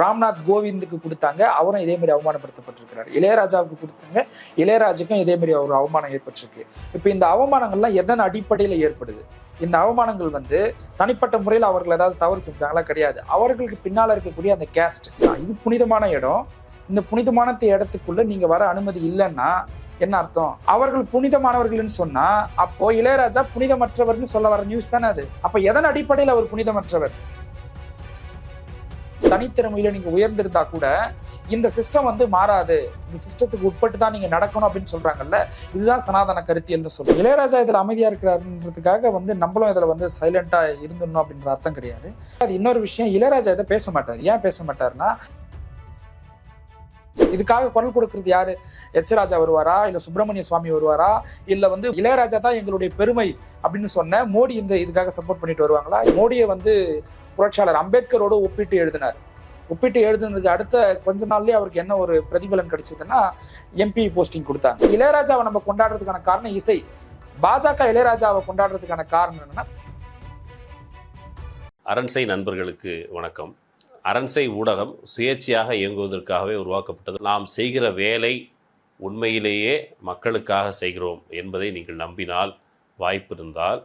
ராம்நாத் கோவிந்துக்கு கொடுத்தாங்க. அவரும் இதே மாதிரி அவமானப்படுத்தப்பட்டிருக்கிறார். இளையராஜாவுக்கு கொடுத்தாங்க. இளையராஜுக்கும் இதே மாதிரி ஒரு அவமானம் ஏற்பட்டிருக்கு. இப்போ இந்த அவமானங்கள்லாம் எதன் அடிப்படையில் ஏற்படுது? இந்த அவமானங்கள் வந்து தனிப்பட்ட முறையில் அவர்கள் ஏதாவது தவறு செஞ்சாங்களா? கிடையாது. அவர்களுக்கு பின்னால் இருக்கக்கூடிய அந்த கேஸ்ட் இது புனிதமான இடம். இந்த புனிதமான இடத்துக்குள்ள நீங்க வர அனுமதி இல்லைன்னா என்ன அர்த்தம்? அவர்கள் புனிதமானவர்கள்னு சொன்னா அப்போ இளையராஜா புனிதமற்றவர்னு சொல்ல வர நியூஸ் தானே அது. அப்ப எதன் அடிப்படையில் அவர் புனிதமற்றவர்? தனித்திறமையில நீங்க உயர்ந்திருந்தா கூட இந்த சிஸ்டம் வந்து மாறாது. இந்த சிஸ்டத்துக்கு உட்பட்டு தான் நீங்க நடக்கணும் அப்படின்னு சொல்றாங்கல்ல? இதுதான் சனாதன கருத்தியல்னு சொல்றோம். இளையராஜா இதுல அமைதியா இருக்கிறாருன்றதுக்காக வந்து நம்மளும் இதுல வந்து சைலண்டா இருந்துடணும் அப்படின்ற அர்த்தம் கிடையாது. அது இன்னொரு விஷயம் இளையராஜா இதை பேச மாட்டார். ஏன் பேச மாட்டாருன்னா இதுக்காக குரல் கொடுக்கறது யாரு? எச்சராஜா வருவாரா? இல்ல சுப்பிரமணிய சுவாமி வருவாரா? இல்ல வந்து இளையராஜா தான் எங்களுடைய பெருமை அப்படின்னு சொன்ன மோடி இந்த இதுக்காக சப்போர்ட் பண்ணிட்டு வருவாங்களா? மோடியை வந்து புரட்சியாளர் அம்பேத்கரோடு ஒப்பிட்டு எழுதினார். ஒப்பிட்டு எழுதுனதுக்கு அடுத்த கொஞ்ச நாள்லயே அவருக்கு என்ன ஒரு பிரதிபலன் கிடைச்சதுன்னா எம்பி போஸ்டிங் கொடுத்தாங்க. இளையராஜாவை நம்ம கொண்டாடுறதுக்கான காரணம் இசை. பாஜக இளையராஜாவை கொண்டாடுறதுக்கான காரணம் என்னன்னா அரண்சை நண்பர்களுக்கு வணக்கம். அரண்சை ஊடகம் சுயேட்சையாக இயங்குவதற்காகவே உருவாக்கப்பட்டது. நாம் செய்கிற வேலை உண்மையிலேயே மக்களுக்காக செய்கிறோம் என்பதை நீங்கள் நம்பினால் வாய்ப்பு இருந்தால்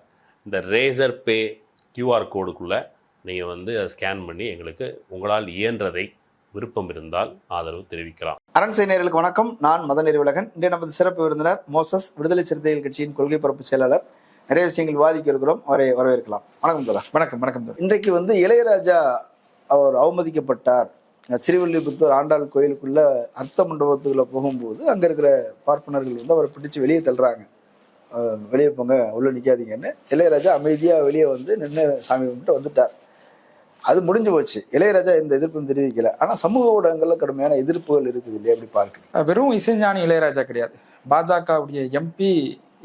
இந்த ரேசர் பே கியூஆர் கோடுக்குள்ளே நீங்கள் வந்து அதை ஸ்கேன் பண்ணி எங்களுக்கு உங்களால் இயன்றதை விருப்பம் இருந்தால் ஆதரவு தெரிவிக்கலாம். அரண்சை நேயர்களுக்கு வணக்கம். நான் மத நெறிவுலகன் இன்றைய நமது சிறப்பு விருந்தினர் மோசஸ் விடுதலை சிறுத்தைகள் கட்சியின் கொள்கை பரப்பு செயலாளர். நிறைய விஷயங்கள் விவாதிக்க இருக்கிறோம். அவரை வரவேற்கலாம். வணக்கம் தோழா வணக்கம் வணக்கம். இன்றைக்கு வந்து இளையராஜா அவர் அவமதிக்கப்பட்டார். ஸ்ரீவில்லிபுத்தூர் ஆண்டாள் கோயிலுக்குள்ள அர்த்த மண்டபத்துக்குள்ள போகும்போது அங்க இருக்கிற பார்ப்பனர்கள் வந்து அவரை பிடிச்சு வெளியே தள்ளுறாங்க. வெளியே போங்க உள்ள நிக்காதீங்கன்னு இளையராஜா அமைதியா வெளியே வந்து நின்று சாமி கும்பிட்டு வந்துட்டார். அது முடிஞ்சு போச்சு. இளையராஜா இந்த எதிர்ப்பும் தெரிவிக்கல. ஆனா சமூக ஊடகங்கள்ல கடுமையான எதிர்ப்புகள் இருக்குது இல்லையா? அப்படி பார்க்குறீங்க. வெறும் இசைஞானி இளையராஜா கிடையாது. பாஜகவுடைய எம்பி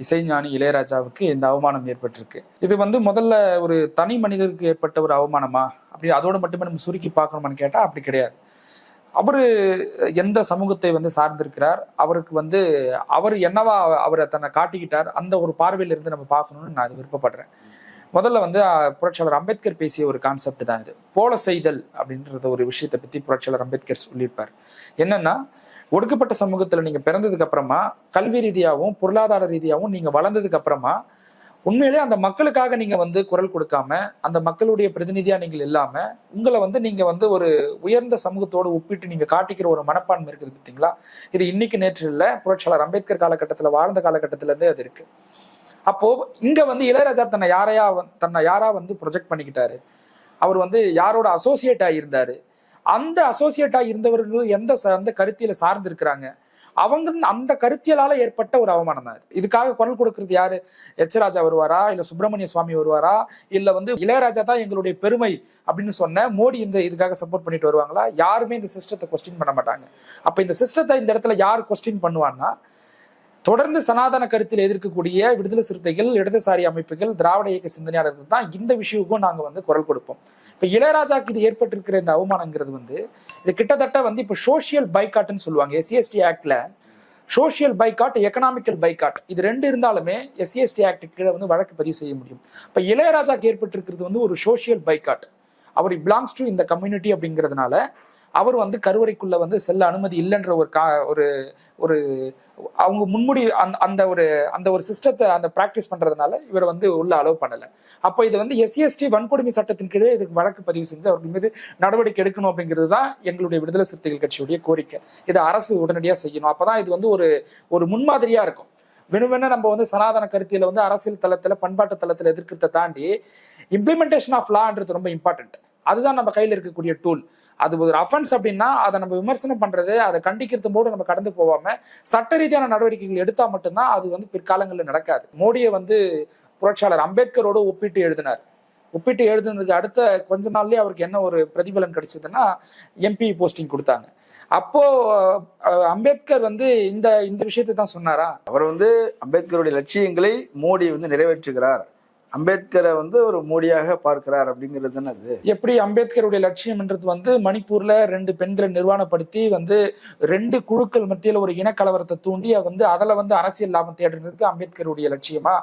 இசைஞானி இளையராஜாவுக்கு இந்த அவமானம் ஏற்பட்டிருக்கு. இது வந்து முதல்ல ஒரு தனி மனிதருக்கு ஏற்பட்ட ஒரு அவமானமா? அப்படி அதோடு மட்டுமே நம்ம சுருக்கி பார்க்கணுமான்னு கேட்டால் அப்படி கிடையாது. அவர் எந்த சமூகத்தை வந்து சார்ந்திருக்கிறார்? அவருக்கு வந்து அவர் என்னவா அவரை தன்னை காட்டிக்கிட்டார்? அந்த ஒரு பார்வையிலிருந்து நம்ம பார்க்கணும்னு நான் விருப்பப்படுறேன். முதல்ல வந்து புரட்சியாளர் அம்பேத்கர் பேசிய ஒரு கான்செப்ட் தான் இது. போல செய்தல் அப்படின்றத ஒரு விஷயத்தை பத்தி புரட்சியாளர் அம்பேத்கர் சொல்லியிருப்பார். என்னன்னா ஒடுக்கப்பட்ட சமூகத்துல நீங்க பிறந்ததுக்கு அப்புறமா கல்வி ரீதியாகவும் பொருளாதார ரீதியாகவும் நீங்க வளர்ந்ததுக்கு அப்புறமா உண்மையிலே அந்த மக்களுக்காக நீங்க வந்து குரல் கொடுக்காம அந்த மக்களுடைய பிரதிநிதியா நீங்கள் இல்லாம உங்களை வந்து நீங்க வந்து ஒரு உயர்ந்த சமூகத்தோடு ஒப்பிட்டு நீங்க காட்டிக்கிற ஒரு மனப்பான்மை இருக்குது பார்த்தீங்களா இது இன்னைக்கு நேற்று இல்லை புரட்சியாளர் அம்பேத்கர் காலகட்டத்துல வாழ்ந்த காலகட்டத்துல இருந்தே அது இருக்கு. அப்போ இங்க வந்து இளையராஜா தன்னை யாரையா தன்னை யாரா வந்து ப்ரொஜெக்ட் பண்ணிக்கிட்டாரு? அவர் வந்து யாரோட அசோசியேட் ஆகியிருந்தாரு அந்த அசோசியேட்டா இருந்தவர்கள் எந்த அந்த கருத்தியில சார்ந்து இருக்கிறாங்க அவங்க அந்த கருத்தியலால ஏற்பட்ட ஒரு அவமானம் தான் இதுக்காக குரல் கொடுக்கறது யாரு? எச்சராஜா வருவாரா? இல்ல சுப்பிரமணிய சுவாமி வருவாரா? இல்ல வந்து இளையராஜா தான் எங்களுடைய பெருமை அப்படின்னு சொன்ன மோடி இந்த இதுக்காக சப்போர்ட் பண்ணிட்டு வருவாங்களா? யாருமே இந்த சிஸ்டத்தை கொஸ்டின் பண்ண மாட்டாங்க. அப்ப இந்த சிஸ்டத்தை இந்த இடத்துல யார் கொஸ்டின் பண்ணுவான்னா தொடர்ந்து சனாதன கருத்தில் எதிர்க்கக்கூடிய விடுதலை சிறுத்தைகள் இடதுசாரி அமைப்புகள் திராவிட இயக்க சிந்தனையாளர்கள் தான் இந்த விஷயத்துக்கும் நாங்கள் வந்து குரல் கொடுப்போம். இப்போ இளையராஜாக்கு இது ஏற்பட்டிருக்கிற இந்த அவமானங்கிறது வந்து இது கிட்டத்தட்ட வந்து இப்போ சோஷியல் பைக்காட்னு சொல்லுவாங்க எஸ்சிஎஸ்டி ஆக்டில் சோஷியல் பைக்காட் எக்கனாமிக்கல் பைக்காட் இது ரெண்டு இருந்தாலுமே எஸ்சிஎஸ்டி ஆக்ட் கீழே வந்து வழக்கு பதிவு செய்ய முடியும். இப்போ இளையராஜாக்கு ஏற்பட்டிருக்கிறது வந்து ஒரு சோஷியல் பைக்காட் அவர் பிலாங்ஸ் டு இந்த கம்யூனிட்டி அப்படிங்கிறதுனால அவர் வந்து கருவறைக்குள்ள வந்து செல்ல அனுமதி இல்லைன்ற ஒரு கா ஒரு ஒரு அவங்க முன்முடி அந்த அந்த ஒரு அந்த ஒரு சிஸ்டத்தை அந்த ப்ராக்டிஸ் பண்றதுனால இவர் வந்து உள்ள அலோவ் பண்ணல. அப்போ இது வந்து எஸ்சிஎஸ்டி வன்கொடுமை சட்டத்தின் கீழே இதுக்கு வழக்கு பதிவு செஞ்சு அவர்கள் மீது நடவடிக்கை எடுக்கணும் அப்படிங்கிறது தான் எங்களுடைய விடுதலை சிறுத்தைகள் கட்சியுடைய கோரிக்கை. இதை அரசு உடனடியாக செய்யணும். அப்பதான் இது வந்து ஒரு ஒரு முன்மாதிரியா இருக்கும். வெனுவென நம்ம வந்து சனாதன கருத்தியில வந்து அரசியல் தளத்துல பண்பாட்டு தளத்துல எதிர்க்கிறத தாண்டி இம்ப்ளிமெண்டேஷன் ஆஃப் லான்றது ரொம்ப இம்பார்ட்டன்ட் அதுதான் நம்ம கையில் இருக்கக்கூடிய டூல் அது ஒரு அஃபென்ஸ் அப்படின்னா அதை நம்ம விமர்சனம் பண்றது அதை கண்டிக்கிறது போது நம்ம கடந்து போகாம சட்ட ரீதியான நடவடிக்கைகள் எடுத்தா மட்டும்தான் அது வந்து பிற்காலங்களில் நடக்காது. மோடியை வந்து புரட்சியாளர் அம்பேத்கரோடு ஒப்பிட்டு எழுதினார். ஒப்பிட்டு எழுதுனதுக்கு அடுத்த கொஞ்ச நாள்லயே அவருக்கு என்ன ஒரு பிரதிபலன் கிடைச்சதுன்னா எம்பி போஸ்டிங் கொடுத்தாங்க. அப்போ அம்பேத்கர் வந்து இந்த இந்த விஷயத்தை தான் சொன்னாரா? அவர் வந்து அம்பேத்கருடைய லட்சியங்களை மோடி வந்து நிறைவேற்றுகிறார். அம்பேத்கரை வந்து ஒரு மோடியாக பார்க்கிறார் அப்படிங்கிறது தானே அது? எப்படி அம்பேத்கருடைய லட்சியம்ன்றது வந்து மணிப்பூர்ல ரெண்டு பெண்களை நிர்வாணப்படுத்தி வந்து ரெண்டு குழுக்கள் மத்தியில் ஒரு இனக்கலவரத்தை தூண்டி வந்து அதில் வந்து அரசியல் லாபம் தேடுறது அம்பேத்கருடைய லட்சியமா?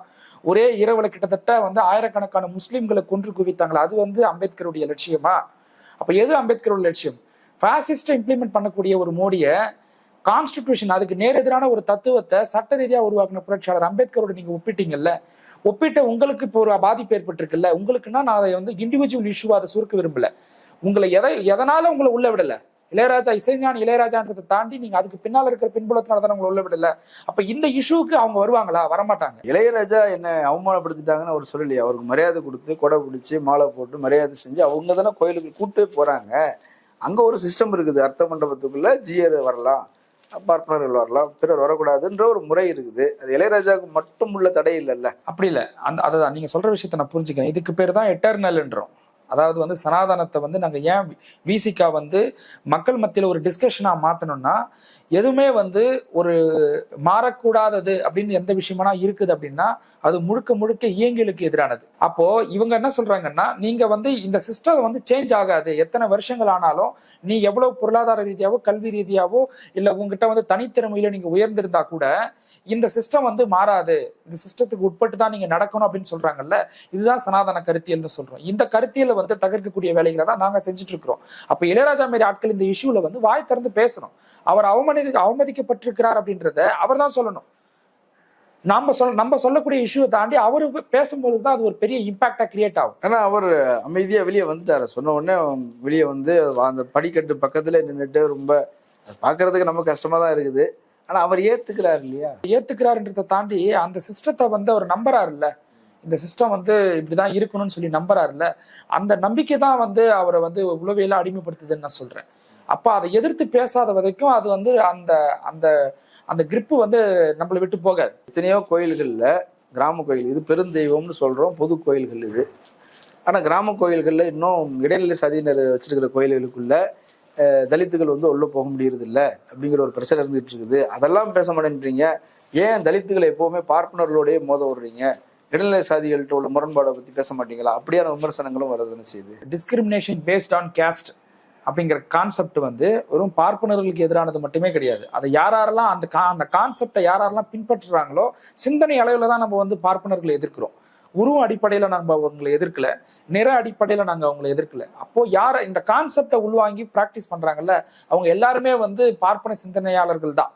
ஒரே இரவுல கிட்டத்தட்ட வந்து ஆயிரக்கணக்கான முஸ்லீம்களை கொன்று குவித்தாங்களா? அது வந்து அம்பேத்கருடைய லட்சியமா? அப்போ எது அம்பேத்கருடைய லட்சியம்? ஃபாசிஸ்டை இம்ப்ளிமெண்ட் பண்ணக்கூடிய ஒரு மோடியை கான்ஸ்டிடியூஷன் அதுக்கு நேரெதிரான ஒரு தத்துவத்தை சட்ட ரீதியா உருவாக்கின புரட்சியாளர் அம்பேத்கரோட நீங்க ஒப்பிட்டீங்கல்ல? ஒப்பிட்ட உங்களுக்கு இப்போ ஒரு பாதிப்பு ஏற்பட்டிருக்குல்ல? உங்களுக்குன்னா நான் அதை வந்து இண்டிவிஜுவல் இஷ்யூ அதை சுருக்க விரும்பல. உங்களை எதை எதனால உங்களை உள்ள விடல? இளையராஜா இசைஞான் இளையராஜான்றதை தாண்டி நீங்க அதுக்கு பின்னால இருக்கிற பின்புலத்தினால தான் உங்களை உள்ள விடல. அப்ப இந்த இஷ்யூக்கு அவங்க வருவாங்களா? வரமாட்டாங்க. இளையராஜா என்ன அவமானப்படுத்திட்டாங்கன்னு அவர் சொல்லலையே. அவருக்கு மரியாதை கொடுத்து கொடை பிடிச்சி மாலை போட்டு மரியாதை செஞ்சு அவங்க தானே கோயிலுக்கு கூப்பிட்டு போறாங்க. அங்க ஒரு சிஸ்டம் இருக்குது. அர்த்த மண்டபத்துக்குள்ள ஜியர் வரலாம். பார்ப்பனர்கள் வரலாம் பிறர் வரக்கூடாதுன்ற ஒரு முறை இருக்குது. அது இளையராஜாவுக்கு மட்டும் உள்ள தடை இல்லைல்ல. அப்படி இல்லை. அந்த அதான் நீங்க சொல்ற விஷயத்த நான் புரிஞ்சுக்கிறேன். இதுக்கு பேர் தான் எட்டர்னல்ன்றோம் அதாவது வந்து சனாதனத்தை வந்து நாங்கள் ஏன் விசிகா வந்து மக்கள் மத்தியில் ஒரு டிஸ்கஷனாக மாற்றணும்னா எதுவுமே வந்து ஒரு மாறக்கூடாதது அப்படின்னு எந்த விஷயமானா இருக்குது அப்படின்னா அது முழுக்க முழுக்க இயங்கியலுக்கு எதிரானது. அப்போ இவங்க என்ன சொல்றாங்கன்னா நீங்க வந்து இந்த சிஸ்டம் வந்து சேஞ்ச் ஆகாது. எத்தனை வருஷங்கள் ஆனாலும் நீ எவ்வளவு பொருளாதார ரீதியாவோ கல்வி ரீதியாவோ இல்ல உங்ககிட்ட வந்து தனித்திறமையில நீங்க உயர்ந்திருந்தா கூட இந்த சிஸ்டம் வந்து மாறாது. இந்த சிஸ்டத்துக்கு உட்பட்டு தான் நீங்க நடக்கணும் அப்படின்னு சொல்றாங்கல்ல இதுதான் சனாதன கருத்தியல்னு சொல்றோம். இந்த கருத்தியலை வந்து தகர்க்கக்கூடிய வேலைகளை தான் நாங்க செஞ்சுட்டு இருக்கிறோம் அப்ப இளையராஜா மாரி ஆட்கள் இந்த இஷ்யூல வந்து வாய் திறந்து பேசணும். அவர் அவமதி அவமதிக்கப்பட்டிருக்கிறார் அப்படின்றத அவர் தான் சொல்லணும். நாம சொல் நம்ம சொல்லக்கூடிய இஷ்யூவை தாண்டி அவரு பேசும்போது தான் அது ஒரு பெரிய இம்பாக்டா கிரியேட் ஆகும். ஆனா அவர் அமைதியா வெளியே வந்துட்டாரு. சொன்ன உடனே வெளியே வந்து அந்த படிக்கட்டு பக்கத்துல நின்றுட்டு ரொம்ப அது பார்க்கிறதுக்கு நம்ம கஷ்டமா தான் இருக்குது. ஆனா அவர் ஏத்துக்கிறாரு இல்லையா? ஏத்துக்கிறாருன்றதை தாண்டி அந்த சிஸ்டத்தை வந்து அவர் நம்புறாருல்ல. இந்த சிஸ்டம் வந்து இப்படிதான் இருக்கணும்னு சொல்லி நம்புறாருல்ல அந்த நம்பிக்கை தான் வந்து அவரை வந்து உளவியல அடிமைப்படுத்துதுன்னு நான் சொல்றேன். அப்ப அதை எதிர்த்து பேசாத வரைக்கும் அது வந்து அந்த அந்த அந்த கிரிப்பு வந்து நம்மளை விட்டு போகாது. எத்தனையோ கோயில்கள்ல கிராம கோயில் இது பெருந்தெய்வம்னு சொல்றோம் பொது கோயில்கள் இது. ஆனா கிராம கோயில்கள்ல இன்னும் இடைநிலை சாதியினர் வச்சிருக்கிற கோயில்களுக்குள்ள தலித்துகள் வந்து உள்ள போக முடியறது இல்ல அப்படிங்கிற ஒரு பிரச்சனை இருந்துகிட்டு இருக்குது. அதெல்லாம் பேச மாட்டேன்றீங்க. ஏன் தலித்துகளை எப்பவுமே பார்ப்பனர்களோடய மோத விடுறீங்க? இடைநிலை சாதிகள்கிட்ட உள்ள முரண்பாடை பற்றி பேச மாட்டீங்களா? அப்படியான விமர்சனங்களும் வரதுன்னு செய்யுது? டிஸ்கிரிமினேஷன் பேஸ்ட் ஆன் கேஸ்ட் அப்படிங்கிற கான்செப்ட் வந்து வெறும் பார்ப்பனர்களுக்கு எதிரானது மட்டுமே கிடையாது. அதை யாரெல்லாம் அந்த கா அந்த கான்செப்டை யாரெல்லாம் பின்பற்றுறாங்களோ சிந்தனை அளவில் தான் நம்ம வந்து பார்ப்பனர்களை எதிர்க்கிறோம். உருவ அடிப்படையில் நம்ம அவங்களை எதிர்க்கல நிற அடிப்படையில் நாங்கள் அவங்களை எதிர்க்கல. அப்போ யாரை இந்த கான்செப்டை உள்வாங்கி ப்ராக்டிஸ் பண்ணுறாங்கல்ல அவங்க எல்லாருமே வந்து பார்ப்பன சிந்தனையாளர்கள் தான்.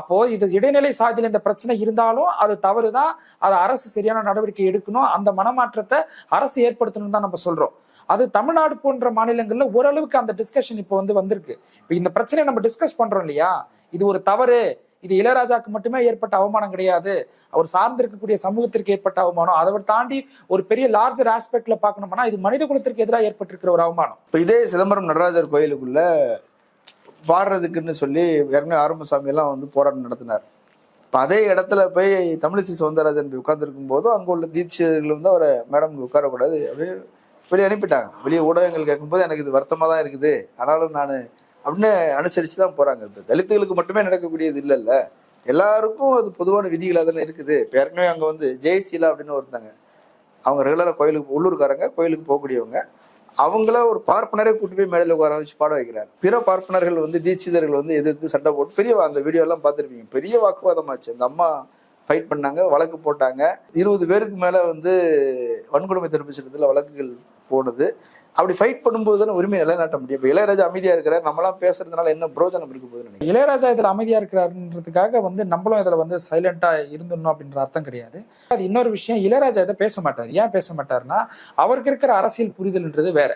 அப்போ இது இடைநிலை சாதியில் இந்த பிரச்சனை இருந்தாலும் அது தவறுதான். அது அரசு சரியான நடவடிக்கை எடுக்கணும். அந்த மனமாற்றத்தை அரசு ஏற்படுத்தணும் தான் நம்ம சொல்றோம். அது தமிழ்நாடு போன்ற மாநிலங்கள்ல ஓரளவுக்கு அந்த டிஸ்கஷன் இப்போ வந்து வந்திருக்கு. இப்போ இந்த பிரச்சனையை நம்ம டிஸ்கஸ் பண்றோம் இல்லையா? இது ஒரு தவறு. இது இளையராஜாக்கு மட்டுமே ஏற்பட்ட அவமானம் கிடையாது. அவர் சார்ந்திருக்கக்கூடிய சமூகத்திற்கு ஏற்பட்ட அவமானம். அதை விட தாண்டி ஒரு பெரிய லார்ஜர் ஆஸ்பெக்ட்ல பார்க்கணும்னா இது மனித குலத்திற்கு எதிராக ஏற்பட்டிருக்கிற ஒரு அவமானம். இப்போ இதே சிதம்பரம் நடராஜர் கோயிலுக்குள்ள பாடுறதுக்குன்னு சொல்லி ஏற்கனவே ஆரம்பசாமி எல்லாம் வந்து போராட்டம் நடத்தினார். இப்போ அதே இடத்துல போய் தமிழிசை சவுந்தரராஜன் போய் உட்கார்ந்துருக்கும் போதும் அங்கே உள்ள தீட்சிதர்கள் வந்து அவரை மேடம் உட்காரக்கூடாது அப்படின்னு வெளியே அனுப்பிட்டாங்க. வெளியே ஊடகங்கள் கேட்கும்போது எனக்கு இது வருத்தமாக தான் இருக்குது. ஆனாலும் நான் அப்படின்னு அனுசரித்து தான் போகிறாங்க இப்போ தலித்துகளுக்கு மட்டுமே நடக்கக்கூடியது இல்லைல்ல. எல்லாருக்கும் அது பொதுவான விதிகளாக தானே இருக்குது. இப்போ ஏற்கனவே அங்கே வந்து ஜெயசீலா அப்படின்னு ஒருத்தாங்க. அவங்க ரெகுலராக கோயிலுக்கு உள்ளூர்காரங்க கோயிலுக்கு போகக்கூடியவங்க. அவங்கள ஒரு பார்ப்பனரே கூட்டி போய் மேடையில் உட்கார வச்சு பாட வைக்கிறார். பிற பார்ப்பனர்கள் வந்து தீட்சிதர்கள் வந்து எதிர்த்து சண்டை போட்டு பெரிய அந்த வீடியோ எல்லாம் பார்த்துருப்பீங்க. பெரிய வாக்குவாதமாச்சு அந்த அம்மா ஃபைட் பண்ணாங்க வழக்கு போட்டாங்க. இருபது பேருக்கு மேலே வந்து வன்கொடுமை தடுப்பு சட்டத்தில் வழக்குகள் போனது. அப்படி ஃபைட் பண்ணும்போது தானே உரிமை நிலைநாட்ட முடியும். இப்போ இளையராஜா அமைதியாக இருக்கிறார் நம்மளாம் பேசுறதுனால என்ன பிரோஜனம் இருக்க போகுதுன்னு நினைக்கிறேன் இளையராஜா இதில் அமைதியாக இருக்கிறாருன்றதுக்காக வந்து நம்மளும் இதுல வந்து சைலண்டாக இருந்துடணும் அப்படின்ற அர்த்தம் கிடையாது. அது இன்னொரு விஷயம் இளையராஜா இதை பேச மாட்டார். ஏன் பேச மாட்டார்னா அவருக்கு இருக்கிற அரசியல் புரிதல்ன்றது வேற.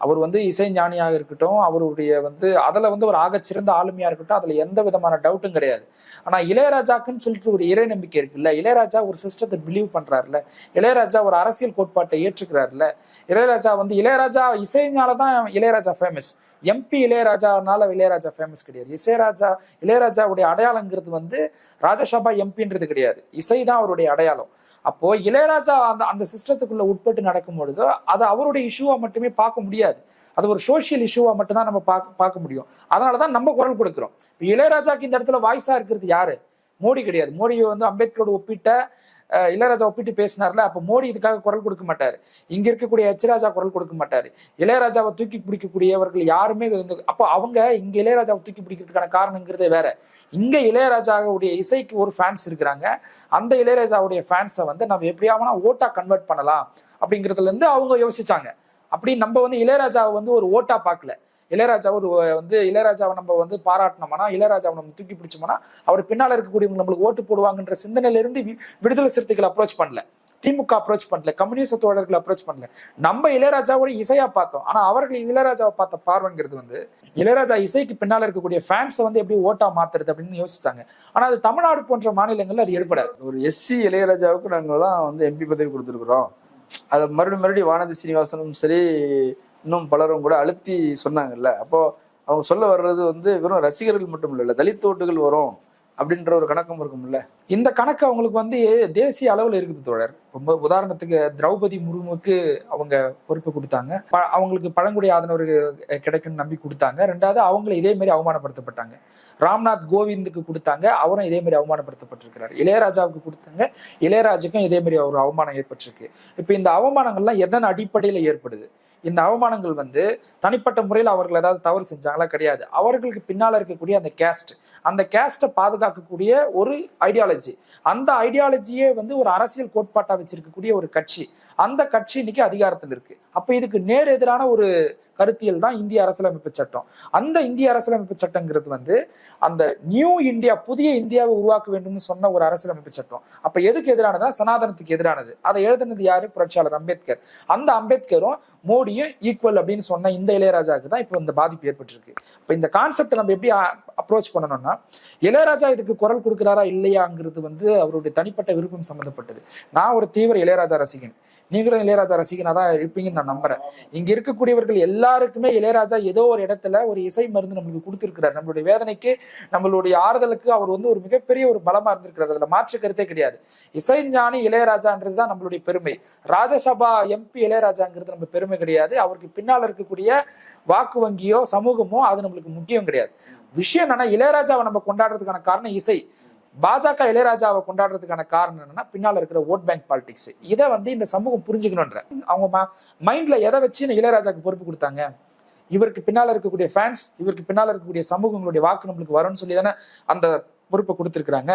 அவர் வந்து இசை ஞானியாக இருக்கட்டும் அவருடைய வந்து அதில் வந்து ஒரு ஆகச்சிறந்த ஆளுமையாக இருக்கட்டும் அதில் எந்த விதமான டவுட்டும் கிடையாது. ஆனால் இளையராஜாக்குன்னு சொல்லிட்டு ஒரு இறை நம்பிக்கை இருக்குல்ல இளையராஜா ஒரு சிஸ்டத்தை பிலீவ் பண்ணுறாருல இளையராஜா ஒரு அரசியல் கோட்பாட்டை ஏற்றுக்கிறாருல இளையராஜா வந்து இளையராஜா இசைஞால தான் இளையராஜா ஃபேமஸ் எம்பி இளையராஜானால இளையராஜா ஃபேமஸ் கிடையாது. இசைராஜா இளையராஜாவுடைய அடையாளங்கிறது வந்து ராஜசபா எம்பின்றது கிடையாது. இசை தான் அவருடைய அடையாளம். அப்போ இளையராஜா அந்த அந்த சிஸ்டத்துக்குள்ள உட்பட்டு நடக்கும் பொழுது அது அவருடைய இஷ்யூவா மட்டுமே பார்க்க முடியாது. அது ஒரு சோசியல் இஷ்யூவா மட்டும்தான் நம்ம பார்க்க பார்க்க முடியும். அதனாலதான் நம்ம குரல் கொடுக்கிறோம். இப்ப இளையராஜாக்கு இந்த இடத்துல வாய்ஸா இருக்கிறது யாரு? மோடி கிடையாது. மோடியை வந்து அம்பேத்கரோட ஒப்பிட்ட இளையராஜா ஒப்பிட்டு பேசினார்ல அப்ப மோடி இதுக்காக குரல் கொடுக்க மாட்டாரு. இங்க இருக்கக்கூடிய எச்ராஜா குரல் கொடுக்க மாட்டாரு. இளையராஜாவை தூக்கி பிடிக்கக்கூடியவர்கள் யாருமே இந்த அப்போ அவங்க இங்க இளையராஜாவை தூக்கி பிடிக்கிறதுக்கான காரணங்கிறதே வேற. இங்க இளையராஜாவுடைய இசைக்கு ஒரு ஃபேன்ஸ் இருக்கிறாங்க. அந்த இளையராஜாவுடைய ஃபேன்ஸை வந்து நம்ம எப்படியாவது ஓட்டா கன்வெர்ட் பண்ணலாம் அப்படிங்கிறதுல இருந்து அவங்க யோசிச்சாங்க. அப்படி நம்ம வந்து இளையராஜாவை வந்து ஒரு ஓட்டா பார்க்கல. இளையராஜா ஒரு வந்து இளையராஜாவை நம்ம வந்து பாராட்டினோம்னா இளையராஜாவை நம்ம தூக்கி பிடிச்சோம்னா அவர் பின்னால் இருக்கக்கூடியவங்க நம்மளுக்கு ஓட்டு போடுவாங்கன்ற சிந்தனையில இருந்து வி- விடுதலை சிறுத்தைகள் அப்ரோச் பண்ணல. திமுக அப்ரோச் பண்ணல. கம்யூனிஸ்ட் தோழர்கள் அப்ரோச் பண்ணல. நம்ம இளையராஜாவோட இசையா பார்த்தோம். ஆனா அவர்கள் இளையராஜாவை பார்த்த பார்வைங்கிறது வந்து இளையராஜா இசைக்கு பின்னால இருக்கக்கூடிய ஃபேன்ஸை வந்து எப்படி ஓட்டா மாத்துறது அப்படின்னு யோசிச்சாங்க. ஆனா அது தமிழ்நாடு போன்ற மாநிலங்கள்ல அது ஏற்படாது. ஒரு எஸ்சி இளையராஜாவுக்கு நாங்கள் தான் வந்து எம்பி பதவி கொடுத்துருக்குறோம். அதை மறுபடியும் மறுபடியும் வானதி சீனிவாசனும் சரி இன்னும் பலரும் கூட அழுத்தி சொன்னாங்கல்ல. அப்போ அவங்க சொல்ல வர்றது வந்து வெறும் ரசிகர்கள் மட்டும் இல்லைல்ல தலித் ஓட்டுகள் வரும் அப்படின்ற ஒரு கணக்கம் இருக்கும்ல. இந்த கணக்கு அவங்களுக்கு வந்து தேசிய அளவில் இருக்குது தோழர். ரொம்ப உதாரணத்துக்கு திரௌபதி முர்முக்கு அவங்க பொறுப்பு கொடுத்தாங்க. ப- அவங்களுக்கு பழங்குடி ஆதரவு கிடைக்குன்னு நம்பி கொடுத்தாங்க. ரெண்டாவது அவங்கள இதே மாதிரி அவமானப்படுத்தப்பட்டாங்க. ராம்நாத் கோவிந்துக்கு கொடுத்தாங்க. அவரும் இதே மாதிரி அவமானப்படுத்தப்பட்டிருக்கிறார். இளையராஜாவுக்கு கொடுத்தாங்க. இளையராஜுக்கும் இதே மாதிரி ஒரு அவமானம் ஏற்பட்டிருக்கு. இப்போ இந்த அவமானங்கள்லாம் எதன் அடிப்படையில் ஏற்படுது? இந்த அவமானங்கள் வந்து தனிப்பட்ட முறையில் அவர்கள் ஏதாவது தவறு செஞ்சாங்களா கிடையாது. அவர்களுக்கு பின்னால் இருக்கக்கூடிய அந்த கேஸ்ட் அந்த கேஸ்ட்டை பாதுகாக்கக்கூடிய ஒரு ஐடியாலஜி அந்த ஐடியாலஜியே வந்து ஒரு அரசியல் கோட்பாட்டாக வச்சிருக்கக்கூடிய ஒரு கட்சி. அந்த கட்சி இன்னைக்கு அதிகாரத்தில் இருக்கு. அப்போ இதுக்கு நேர் எதிரான ஒரு கருத்தியல் தான் இந்திய அரசியலமைப்பு சட்டம். அந்த இந்திய அரசியலமைப்பு சட்டங்கிறது வந்து அந்த நியூ இந்தியா புதிய இந்தியாவை உருவாக்க வேண்டும்னு சொன்ன ஒரு அரசியலமைப்பு சட்டம். அப்ப எதுக்கு எதிரானதுனா சனாதனத்துக்கு எதிரானது. அதை எழுதுனது யாரு? புரட்சியாளர் அம்பேத்கர். அந்த அம்பேத்கரும் மோடியும் ஈக்குவல் அப்படின்னு சொன்ன இந்த இளையராஜாவுக்கு தான் இப்போ இந்த பாதிப்பு ஏற்பட்டிருக்கு. இப்போ இந்த கான்செப்டை நம்ம எப்படி அப்ரோச் பண்ணணும்னா இளையராஜா இதுக்கு குரல் கொடுக்குறாரா இல்லையாங்கிறது வந்து அவருடைய தனிப்பட்ட விருப்பம் சம்பந்தப்பட்டது. நான் ஒரு தீவிர இளையராஜா ரசிகன். நீங்களும் இளையராஜா ரசிகனா தான் இருப்பீங்கன்னு நான் நம்புறேன். இங்க இருக்கக்கூடியவர்கள் எல்லாருக்குமே இளையராஜா ஏதோ ஒரு இடத்துல ஒரு இசை மருந்து நம்மளுக்கு கொடுத்துருக்கிறார். நம்மளுடைய வேதனைக்கு நம்மளுடைய ஆறுதலுக்கு அவர் வந்து ஒரு மிகப்பெரிய ஒரு பலமா இருந்திருக்கிறார். அதுல மாற்று கருத்தே கிடையாது. இசைஞானி இளையராஜான்றது தான் நம்மளுடைய பெருமை. ராஜசபா எம்பி இளையராஜாங்கிறது நம்ம பெருமை கிடையாது. அவருக்கு பின்னால் இருக்கக்கூடிய வாக்கு வங்கியோ சமூகமோ அது நம்மளுக்கு முக்கியம் கிடையாது. விஷயம் என்னன்னா இளையராஜாவை நம்ம கொண்டாடுறதுக்கான காரணம் இசை. பாஜக இளையராஜாவை கொண்டாடுறதுக்கான காரணம் என்னன்னா பின்னால இருக்கிற ஓட் பேங்க் பாலிடிக்ஸ் இதை வந்து இந்த சமூகம் புரிஞ்சுக்கணுன்ற அவங்க மைண்ட்ல எதை வச்சு இந்த இளையராஜாக்கு பொறுப்பு கொடுத்தாங்க? இவருக்கு பின்னால இருக்கக்கூடிய ஃபேன்ஸ் இவருக்கு பின்னால இருக்கக்கூடிய சமூகங்களுடைய வாக்கு நம்மளுக்கு வரும்னு சொல்லி தானே அந்த பொறுப்பை கொடுத்துருக்குறாங்க.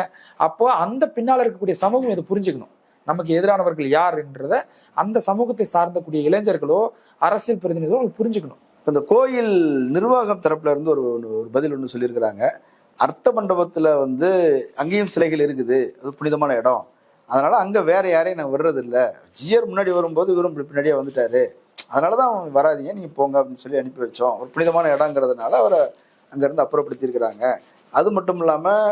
அப்போ அந்த பின்னால இருக்கக்கூடிய சமூகம் இதை புரிஞ்சுக்கணும். நமக்கு எதிரானவர்கள் யாருன்றத அந்த சமூகத்தை சார்ந்தக்கூடிய இளைஞர்களோ அரசியல் பிரதிநிதிகளோ புரிஞ்சுக்கணும். இந்த கோயில் நிர்வாகம் தரப்புல இருந்து ஒரு ஒரு பதில் ஒன்று சொல்லியிருக்கிறாங்க. அர்த்த மண்டபத்தில் வந்து அங்கேயும் சிலைகள் இருக்குது. அது புனிதமான இடம். அதனால் அங்கே வேற யாரையும் நான் விடுறதில்ல. ஜியர் முன்னாடி வரும்போது இவரும் பின்னாடியே வந்துட்டாரு. அதனாலதான் அவன் வராதீங்க நீங்கள் போங்க அப்படின்னு சொல்லி அனுப்பி வச்சோம். ஒரு புனிதமான இடங்கிறதுனால அவரை அங்கேருந்து அப்புறப்படுத்தியிருக்கிறாங்க. அது மட்டும் இல்லாமல்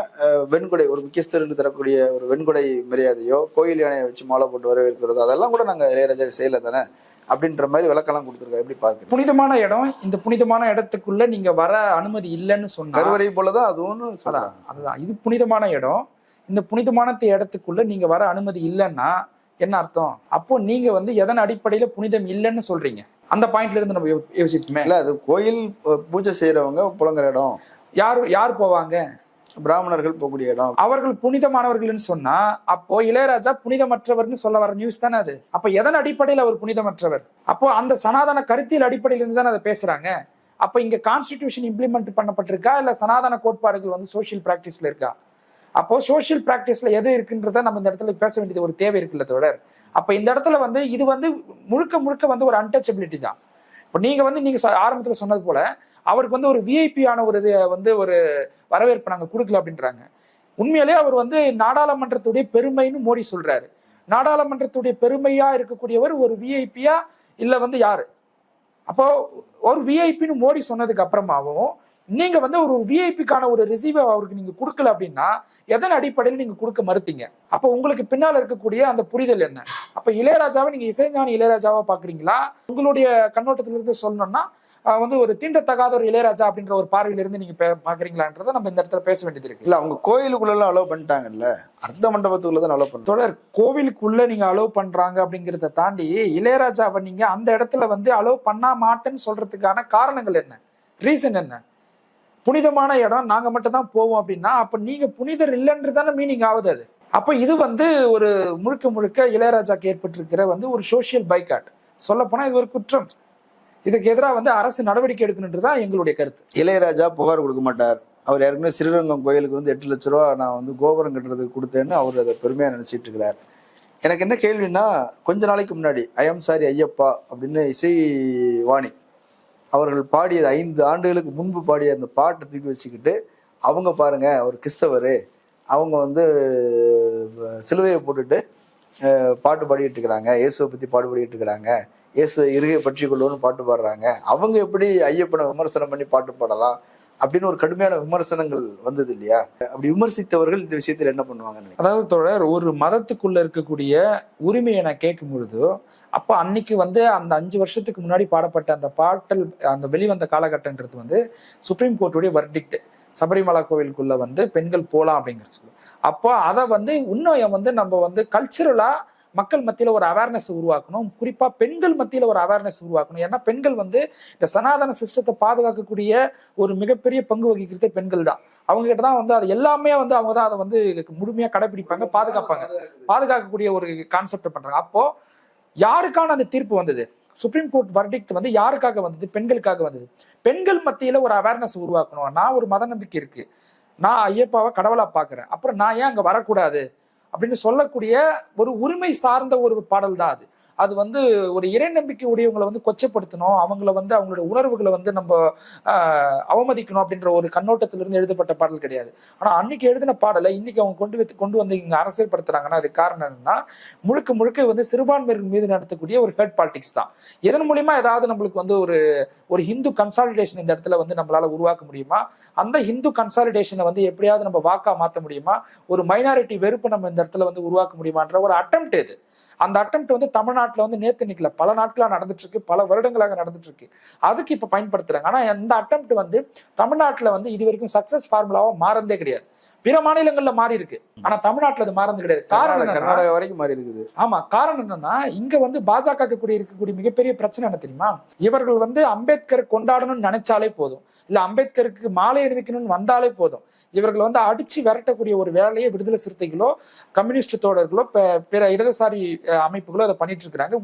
வெண்கொடை ஒரு முக்கியஸ்தருக்கு தரக்கூடிய ஒரு வெண்கொடை மரியாதையோ கோயில் யானையை வச்சு மாலை போட்டு வரவேற்கிறதோ அதெல்லாம் கூட நாங்கள் இளையராஜா செய்யலை தானே? அப்படின்ற மாதிரி விளக்கெல்லாம் கொடுத்துருக்காங்க எப்படி பாக்குறீங்க புனிதமான இடம் இந்த புனிதமான இடத்துக்குள்ள நீங்க வர அனுமதி இல்லைன்னு சொன்னா கருவறை போலதான் அதுவும் அதான் சொல்றாங்க. அதுதான். இது புனிதமான இடம். இந்த புனிதமான இடத்துக்குள்ள நீங்க வர அனுமதி இல்லைன்னா என்ன அர்த்தம்? அப்போ நீங்க வந்து எதன் அடிப்படையில புனிதம் இல்லைன்னு சொல்றீங்க? அந்த பாயிண்ட்ல இருந்து நம்ம யோசிப்போமே. இல்ல அது கோயில் பூஜை செய்யறவங்க புலங்குற இடம். யார் யார் போவாங்க? பிராமணர்கள் போகக்கூடிய இடம். அவர்கள் புனிதமானவர்கள்னு சொன்னா அப்போ இளையராஜா புனிதமற்றவர்னு சொல்ல வர நியூஸ் தானே அது. அப்ப எதன் அடிப்படையில் அவர் புனிதமற்றவர்? அப்போ அந்த சனாதன கருத்தியல் அடிப்படையில இருந்து தானே அதை பேசுறாங்க. அப்ப இங்க கான்ஸ்டிடியூஷன் இம்ப்ளிமெண்ட் பண்ணப்பட்டிருக்கா? இல்ல சனாதன கோட்பாடுகள் வந்து சோஷியல் பிராக்டிஸ்ல இருக்கா? அப்போ சோஷியல் பிராக்டிஸ்ல எது இருக்குன்றத நம்ம இந்த இடத்துல பேச வேண்டியது ஒரு தேவை இருக்குல்ல தொடர் அப்ப இந்த இடத்துல வந்து இது வந்து முழுக்க முழுக்க வந்து ஒரு அன்டச்சபிலிட்டி தான். இப்போ நீங்கள் வந்து நீங்கள் ஆரம்பத்தில் சொன்னது போல அவருக்கு வந்து ஒரு விஐபியான ஒரு இது வந்து ஒரு வரவேற்பு நாங்கள் கொடுக்கல அப்படின்றாங்க. உண்மையிலே அவர் வந்து நாடாளுமன்றத்துடைய பெருமைன்னு மோடி சொல்கிறாரு நாடாளுமன்றத்துடைய பெருமையாக இருக்கக்கூடியவர் ஒரு விஐபியா இல்லை வந்து யார்? அப்போ ஒரு விஐபின்னு மோடி சொன்னதுக்கு அப்புறமாவும் நீங்க வந்து ஒரு விஐபிக்கான ஒரு ரிசீவை அவருக்கு நீங்க கொடுக்கல அப்படின்னா எதன் அடிப்படையில் நீங்க கொடுக்க மறுத்தீங்க? அப்போ உங்களுக்கு பின்னால இருக்கக்கூடிய அந்த புரிதல் என்ன? அப்ப இளையராஜாவை நீங்க இசைஞானி இளையராஜாவா பாக்குறீங்களா? உங்களுடைய கண்ணோட்டத்துல இருந்து சொல்லணும்னா வந்து ஒரு தீண்டத்தகாத ஒரு இளையராஜா அப்படின்ற ஒரு பார்வையில இருந்து நீங்க பாக்குறீங்களான்றதை நம்ம இந்த இடத்துல பேச வேண்டியது இருக்கு. இல்ல அவங்க கோயிலுக்குள்ள அலோவ் பண்ணிட்டாங்கல்ல? அர்த்த மண்டபத்துக்குள்ள தான் அலோவ் பண்ணாங்க தொடர் கோவிலுக்குள்ள நீங்க அலோவ் பண்றாங்க அப்படிங்கறத தாண்டி இளையராஜாவை நீங்க அந்த இடத்துல வந்து அலோவ் பண்ண மாட்டேன்னு சொல்றதுக்கான காரணங்கள் என்ன? ரீசன் என்ன? புனிதமான இடம் நாங்க மட்டும் தான் போவோம் அப்படின்னா அப்ப நீங்க புனிதர் இல்லைன்றது தானே மீனிங் ஆகுது அது. அப்ப இது வந்து ஒரு முழுக்க முழுக்க இளையராஜாக்கு ஏற்பட்டிருக்கிற வந்து ஒரு சோஷியல் பைக்காட் சொல்லப்போனால் இது ஒரு குற்றம். இதுக்கு எதிராக வந்து அரசு நடவடிக்கை எடுக்கணுன்றதுதான் எங்களுடைய கருத்து. இளையராஜா புகார் கொடுக்க மாட்டார். அவர் ஏற்கனவே ஸ்ரீரங்கம் கோயிலுக்கு வந்து எட்டு லட்ச ரூபா நான் வந்து கோபுரம் கட்டுறதுக்கு கொடுத்தேன்னு அவர் அதை பெருமையாக நினச்சிட்டு இருக்கிறார். எனக்கு என்ன கேள்வின்னா கொஞ்ச நாளைக்கு முன்னாடி ஐயம் சாரி ஐயப்பா அப்படின்னு இசை வாணி அவர்கள் பாடியது ஐந்து ஆண்டுகளுக்கு முன்பு பாடிய அந்த பாட்டை தூக்கி வச்சுக்கிட்டு அவங்க பாருங்க அவர் கிறிஸ்தவர். அவங்க வந்து சிலுவையை போட்டுட்டு பாட்டு பாடிட்டு இருக்கிறாங்க. இயேசுவை பற்றி பாட்டு பாடிட்டு இருக்கிறாங்க. இயேசு இருகை பற்றி கொள்ளுன்னு பாட்டு பாடுறாங்க. அவங்க எப்படி ஐயப்பனை விமர்சனம் பண்ணி பாட்டு பாடலாம்? அப்படின்னு ஒரு கடுமையான விமர்சனங்கள் வந்தது இல்லையா? அப்படி விமர்சித்தவர்கள் இந்த விஷயத்தில் என்ன பண்ணுவாங்கன்னு அதாவது தொடர் ஒரு மதத்துக்குள்ள இருக்கக்கூடிய உரிமையை நான் கேட்கும் பொழுது அப்போ அன்னைக்கு வந்து அந்த அஞ்சு வருஷத்துக்கு முன்னாடி பாடப்பட்ட அந்த பாட்டல் அந்த வெளிவந்த காலகட்டன்றது வந்து சுப்ரீம் கோர்ட்டுடைய வர்டிக்ட் சபரிமலா கோவிலுக்குள்ள வந்து பெண்கள் போலாம் அப்படிங்கிற சொல்லு அப்போ அதை வந்து இன்னும் வந்து நம்ம வந்து கல்ச்சுரலா மக்கள் மத்தியில ஒரு அவேர்னஸ் உருவாக்கணும். குறிப்பா பெண்கள் மத்தியில ஒரு அவேர்னஸ் உருவாக்கணும். ஏன்னா பெண்கள் வந்து இந்த சனாதன சிஸ்டத்தை பாதுகாக்கக்கூடிய ஒரு மிகப்பெரிய பங்கு வகிக்கிறதே பெண்கள் தான். அவங்க கிட்ட தான் வந்து அது எல்லாமே வந்து அவங்க தான் அதை வந்து முழுமையா கடைபிடிப்பாங்க பாதுகாப்பாங்க. பாதுகாக்கக்கூடிய ஒரு கான்செப்ட் பண்றாங்க. அப்போ யாருக்கான அந்த தீர்ப்பு வந்தது? சுப்ரீம் கோர்ட் வர்டிக்ட் வந்து யாருக்காக வந்தது? பெண்களுக்காக வந்தது. பெண்கள் மத்தியில ஒரு அவேர்னஸ் உருவாக்கணும். நான் ஒரு மத நம்பிக்கை இருக்கு. நான் ஐயப்பாவை கடவுளா பாக்குறேன் அப்புறம் நான் ஏன் அங்க வரக்கூடாது? அப்படின்னு சொல்லக்கூடிய ஒரு உரிமை சார்ந்த ஒரு பாடல் தான் அது. அது வந்து ஒரு இறை நம்பிக்கை உடையவங்களை வந்து கொச்சப்படுத்தணும். அவங்கள வந்து அவங்களோட உணர்வுகளை வந்து நம்ம அவமதிக்கணும் அப்படின்ற ஒரு கண்ணோட்டத்திலிருந்து எழுதப்பட்ட பாடல் கிடையாது. ஆனால் அன்னைக்கு எழுதின பாடலை இன்னைக்கு அவங்க கொண்டு வந்து கொண்டு வந்து இங்கே அரசியல்படுத்துறாங்கன்னா அது காரணம் என்னன்னா முழுக்க முழுக்க வந்து சிறுபான்மையர்கள் மீது நடத்தக்கூடிய ஒரு ஹெட் பாலிடிக்ஸ் தான். இதன் மூலியமா ஏதாவது நம்மளுக்கு வந்து ஒரு ஒரு ஹிந்து கன்சாலிடேஷன் இந்த இடத்துல வந்து நம்மளால உருவாக்க முடியுமா? அந்த ஹிந்து கன்சாலிடேஷனை வந்து எப்படியாவது நம்ம வாக்கா மாற்ற முடியுமா? ஒரு மைனாரிட்டி வெறுப்பு நம்ம இந்த இடத்துல வந்து உருவாக்க முடியுமான்ற ஒரு அட்டம் இது. அந்த அட்டம் வந்து தமிழ்நாட்டில் வந்து நேத்து நிக்கல பல நாட்களா நடந்துட்டு இருக்கு பல வருடங்களாக நடந்துட்டு இருக்கு அதுக்கு இப்ப பயன்படுத்துறாங்க. ஆனா அந்த அட்டம் வந்து தமிழ்நாட்டுல வந்து இது வரைக்கும் சக்சஸ் ஃபார்முலாவாக மாறந்தே கிடையாது. பிற மாநிலங்கள்ல மாறி இருக்கு. ஆனா தமிழ்நாட்டுல அது மாறந்து கிடையாது. காரணம் கர்நாடகா வரைக்கும் மாறி இருக்குது. ஆமா காரணம் என்னன்னா இங்க வந்து பாஜக கூடிய இருக்கக்கூடிய மிகப்பெரிய பிரச்சனை என்ன தெரியுமா? இவர்கள் வந்து அம்பேத்கர் கொண்டாடணும்னு நினைச்சாலே போதும். இல்ல அம்பேத்கருக்கு மாலை அணிவிக்கணும்னு வந்தாலே போதும். இவர்கள் வந்து அடிச்சு விரட்டக்கூடிய ஒரு வேலையை விடுதலை சிறுத்தைகளோ கம்யூனிஸ்ட் தோழர்களோ பிற இடதுசாரி அமைப்புகளோ அதை பண்ணிட்டு இருக்கிறாங்க.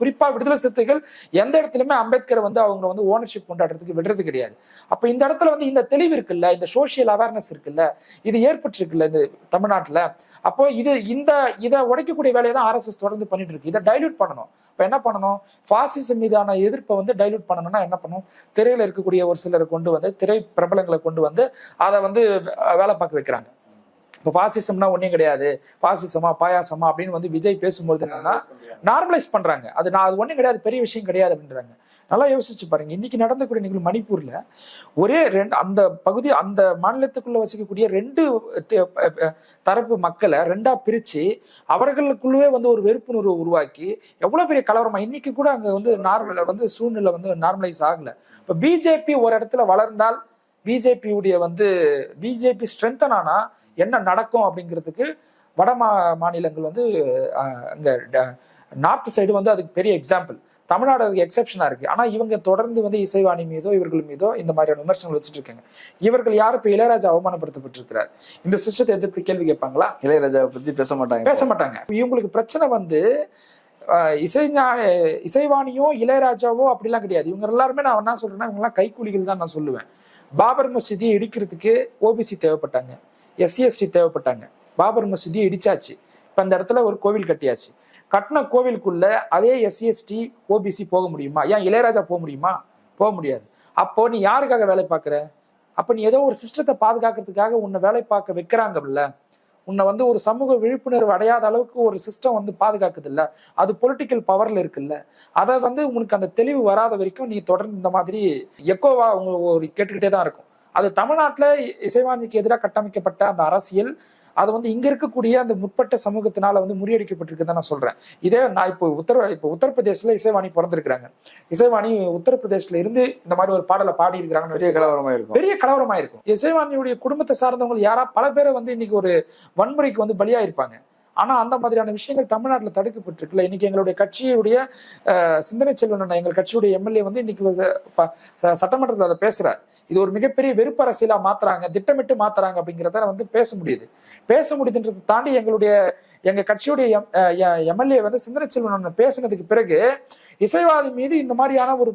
குறிப்பா விடுதலை சிறுத்தைகள் எந்த இடத்துலயுமே அம்பேத்கரை வந்து அவங்க வந்து ஓனர்ஷிப் கொண்டாடுறதுக்கு விடுறது கிடையாது. அப்ப இந்த இடத்துல வந்து இந்த தெளிவு இருக்குல்ல இந்த சோஷியல் அவேர்னஸ் இருக்குல்ல இது ஏற்பட்டிருக்குல்ல இந்த தமிழ்நாட்டுல. அப்போ இது இந்த இதை உடைக்கக்கூடிய வேலையை தான் ஆர்எஸ்எஸ் தொடர்ந்து பண்ணிட்டு இருக்கு. இதை டைல்யூட் பண்ணணும். இப்போ என்ன பண்ணணும்? ஃபாசிசம் மீதான எதிர்ப்பை வந்து டைல்யூட் பண்ணணும்னா என்ன பண்ணணும்? திரையில இருக்கக்கூடிய ஒரு சிலரை கொண்டு வந்து திரை பிரபலங்களை கொண்டு வந்து அதை வந்து வேலை பார்க்க வைக்கிறாங்க. இப்போ பாசிசம்னா ஒன்றும் கிடையாது. பாசிசமா பாயாசமா அப்படின்னு வந்து விஜய் பேசும்போது என்னன்னா நார்மலைஸ் பண்றாங்க. அது நான் அது ஒன்றும் கிடையாது பெரிய விஷயம் கிடையாது அப்படின்றாங்க. நல்லா யோசிச்சு பாருங்க. இன்னைக்கு நடந்தக்கூடிய நிகழ்வு மணிப்பூர்ல ஒரே ரெண்டு அந்த பகுதி அந்த மாநிலத்துக்குள்ள வசிக்கக்கூடிய ரெண்டு தரப்பு மக்களை ரெண்டா பிரிச்சு அவர்களுக்குள்ளவே வந்து ஒரு வெறுப்புணர்வு உருவாக்கி எவ்வளவு பெரிய கலவரமா இன்னைக்கு கூட அங்க வந்து நார்மல் வந்து சூழ்நிலை வந்து நார்மலைஸ் ஆகல. இப்ப பிஜேபி ஒரு இடத்துல வளர்ந்தால் பிஜேபியுடைய வந்து பிஜேபி ஸ்ட்ரென்தன் ஆனா என்ன நடக்கும் அப்படிங்கிறதுக்கு வட மா மாநிலங்கள் வந்து அங்க நார்த் சைடு வந்து அதுக்கு பெரிய எக்ஸாம்பிள் தமிழ்நாடு அதுக்கு எக்ஸெப்ஷனா இருக்கு. ஆனா இவங்க தொடர்ந்து வந்து இசைவாணி மீதோ இவர்கள் மீதோ இந்த மாதிரியான விமர்சனங்கள் வச்சுட்டு இருக்காங்க. இவர்கள் யாரும் இப்ப இளையராஜா அவமானப்படுத்தப்பட்டிருக்கிறார். இந்த சிஸ்டத்தை எதிர்த்து கேள்வி கேட்பாங்களா? இளையராஜாவை பத்தி பேச மாட்டாங்க. பேச மாட்டாங்க. இவங்களுக்கு பிரச்சனை வந்து இசைஞான இசைஞா இசைவாணியோ இளையராஜாவோ அப்படிலாம் கிடையாது. இவங்க எல்லாருமே நான் என்ன சொல்றேன்னா இவங்க எல்லாம் கைக்கூலிகள் தான் நான் சொல்லுவேன். பாபர் மசூதியை இடிக்கிறதுக்கு ஓபிசி தேவைப்பட்டாங்க. எஸ்சிஎஸ்டி தேவைப்பட்டாங்க. பாபர் மசூதியை இடிச்சாச்சு. இப்போ அந்த இடத்துல ஒரு கோவில் கட்டியாச்சு. கட்டின கோவிலுக்குள்ள அதே எஸ்சிஎஸ்டி ஓபிசி போக முடியுமா? ஏன் இளையராஜா போக முடியுமா? போக முடியாது. அப்போ நீ யாருக்காக வேலை பார்க்குற? அப்போ நீ ஏதோ ஒரு சிஸ்டத்தை பாதுகாக்கிறதுக்காக உன்னை வேலை பார்க்க வைக்கிறாங்கல்ல. உன்னை வந்து ஒரு சமூக விழிப்புணர்வு அடையாத அளவுக்கு ஒரு சிஸ்டம் வந்து பாதுகாக்குது இல்ல அது பொலிட்டிக்கல் பவர்ல இருக்குல்ல? அதை வந்து உனக்கு அந்த தெளிவு வராத வரைக்கும் நீ தொடர்ந்து இந்த மாதிரி எக்கோவா உங்களுக்கு ஒரு கேட்டுக்கிட்டே தான் இருக்கும். அது தமிழ்நாட்டுல இசைவாணிக்கு எதிராக கட்டமைக்கப்பட்ட அந்த அரசியல் அது வந்து இங்க இருக்கக்கூடிய அந்த முற்பட்ட சமூகத்தினால வந்து முறியடிக்கப்பட்டிருக்குன்னு நான் சொல்றேன். இதே நான் இப்போ உத்தர இப்போ உத்தரப்பிரதேசல இசைவாணி பிறந்திருக்கிறாங்க. இசைவாணி உத்தரப்பிரதேசல இருந்து இந்த மாதிரி ஒரு பாடலை பாடி பெரிய இருக்கிறாங்கன்னு கலவரமா இருக்கும் பெரிய கலவரமா இருக்கும் இசைவாணியுடைய குடும்பத்தை சார்ந்தவங்க யாரா பல பேரை வந்து இன்னைக்கு ஒரு வன்முறைக்கு வந்து பலியாயிருப்பாங்க. ஆனா அந்த மாதிரியான விஷயங்கள் தமிழ்நாட்டில் தடுக்கப்பட்டிருக்குல்ல இன்னைக்கு எங்களுடைய கட்சியுடைய சிந்தனை செல்வன் எங்கள் கட்சியுடைய எம்எல்ஏ வந்து இன்னைக்கு சட்டமன்றத்தில் அதை பேசுறார். இது ஒரு மிகப்பெரிய வெறுப்பரசியலா மாத்துறாங்க திட்டமிட்டு மாத்துறாங்க அப்படிங்கிறத வந்து பேச முடியுது. பேச முடியுதுன்றதை தாண்டி எங்களுடைய எங்க கட்சியுடைய எம்எல்ஏ வந்து சிந்தனை செல்வன் பேசினதுக்கு பிறகு இசைவாதி மீது இந்த மாதிரியான ஒரு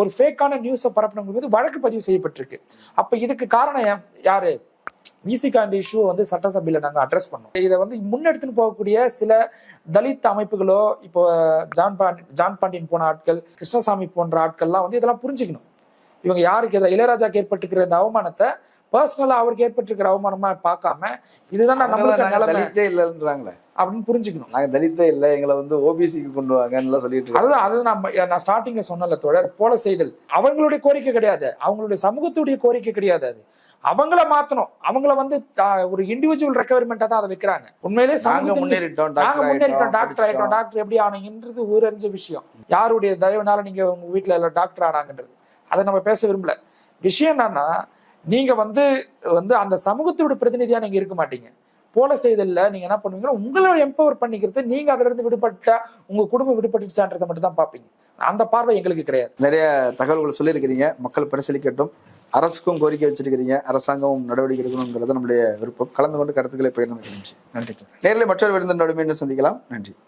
ஒரு ஃபேக்கான நியூஸை பரப்பினவங்க மீது வழக்கு பதிவு செய்யப்பட்டிருக்கு. அப்ப இதுக்கு காரணம் யாரு? விசிகா இந்த இஷ்யூ வந்து சட்டசபையில நாங்கள் அட்ரஸ் பண்ணோம். இதை வந்து முன்னெடுத்துன்னு போகக்கூடிய சில தலித் அமைப்புகளோ இப்போ ஜான் பாண்டி ஜான் பாண்டியன் போன ஆட்கள் கிருஷ்ணசாமி போன்ற ஆட்கள்லாம் வந்து இதெல்லாம் புரிஞ்சுக்கணும். இவங்க யாருக்கு எதை இளையராஜாக்கு ஏற்பட்டிருக்கிற இந்த அவமானத்தை பர்சனலா அவருக்கு ஏற்பட்டிருக்கிற அவமானமா பார்க்காம இதுதான் நம்மளுக்கு இல்லைன்றாங்களே. அப்படின்னு புரிஞ்சுக்கணும். நாங்க தலித்தே இல்லை எங்களை வந்து ஓபிசிக்கு கொண்டு வாங்கன்னு சொல்லிட்டு. அதுதான் அது நம்ம நான் ஸ்டார்டிங்ல சொன்னல தோழர் போல செய்தல். அவங்களுடைய கோரிக்கை கிடையாது. அவங்களுடைய சமூகத்துடைய கோரிக்கை கிடையாது அது. அவங்கள மாத்தணும். அவங்கள வந்து ஒரு இண்டிவிஜுவல் ரெக்குவயர்மெண்டா தான் அதை வைக்கிறாங்க. உண்மையிலே நாங்க முன்னேறிட்டோம் நாங்க முன்னேறிட்டோம் டாக்டர் ஆயிட்டோம். டாக்டர் எப்படி ஆனீங்கன்றது ஊரறிஞ்ச விஷயம். யாருடைய தயவுனால நீங்க உங்க வீட்டுல எல்லாம் டாக்டர் ஆனாங்கன்றது. அதை நம்ம பேச விரும்பல. விஷயம் என்னன்னா நீங்க வந்து வந்து அந்த சமூகத்தோட பிரதிநிதியா நீங்க இருக்க மாட்டீங்க. போல செய்தல்ல நீங்க என்ன பண்ணுவீங்கன்னா உங்களை எம்பவர் பண்ணிக்கிறது நீங்க அதுல இருந்து விடுபட்டா உங்க குடும்பம் விடுபட்டுச்சான்றதை மட்டும் தான் பாப்பீங்க அந்த பார்வை எங்களுக்கு கிடையாது. நிறைய தகவல்களை சொல்லியிருக்கிறீங்க. மக்கள் பரிசீலிக்கட்டும். அரசுக்கும் கோரிக்கை வச்சிருக்கிறீங்க. அரசாங்கமும் நடவடிக்கை எடுக்கணுங்கிறது நம்முடைய விருப்பம். கலந்து கொண்டு கருத்துக்களை பகிர்ந்து நன்றி நன்றி. நேரில் மற்றொரு விருந்தினோடு மீண்டும் சந்திக்கலாம். நன்றி.